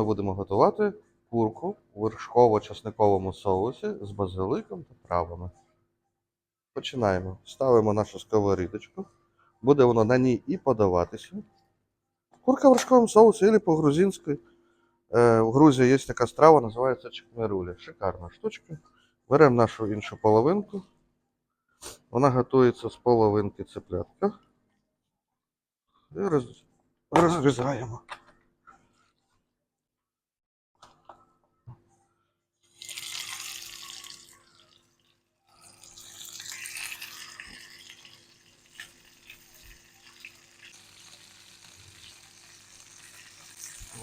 Ми будемо готувати курку у вершково-часниковому соусі з базиликом та травами. Починаємо. Ставимо нашу сковорідочку. Буде воно на ній і подаватися. Курка в вершковому соусі або по-грузинськи. Е, в Грузії є така страва, називається чекмерулі. Шикарна штучка. Беремо нашу іншу половинку. Вона готується з половинки цеплятка. І роз... розрізаємо.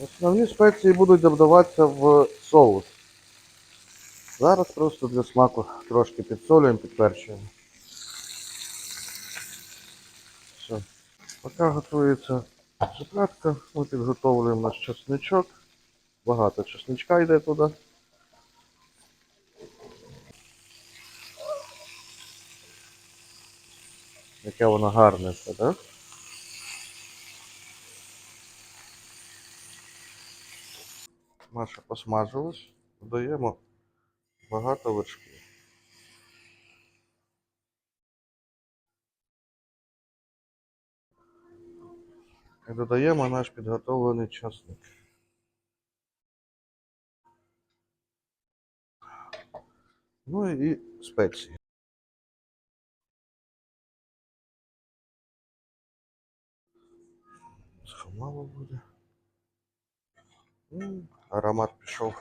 Основні спеції будуть додаватися в соус. Зараз просто для смаку трошки підсолюємо, підперчуємо. Все. Поки готується цеплятка, ми підготовлюємо наш чесничок. Багато чесничка йде туди. Яке воно гарне все, так? Маша посмажилась, додаємо багато вершків. І додаємо наш підготовлений часник. Ну і спеції. Цього мало буде. Аромат пішов.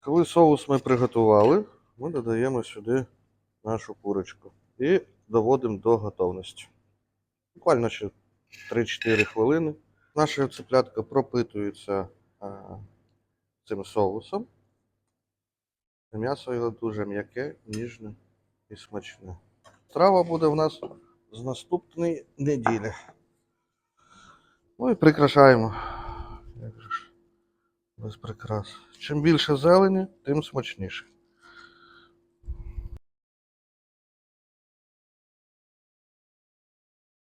Коли соус ми приготували, ми додаємо сюди нашу курочку і доводимо до готовності. Буквально ще 3-4 хвилини. Наша цеплятка пропитується а, цим соусом. М'ясо його дуже м'яке, ніжне і смачне. Страва буде в нас з наступної неділі. Ну і прикрашаємо. Без прикрас. Чим більше зелені, тим смачніше.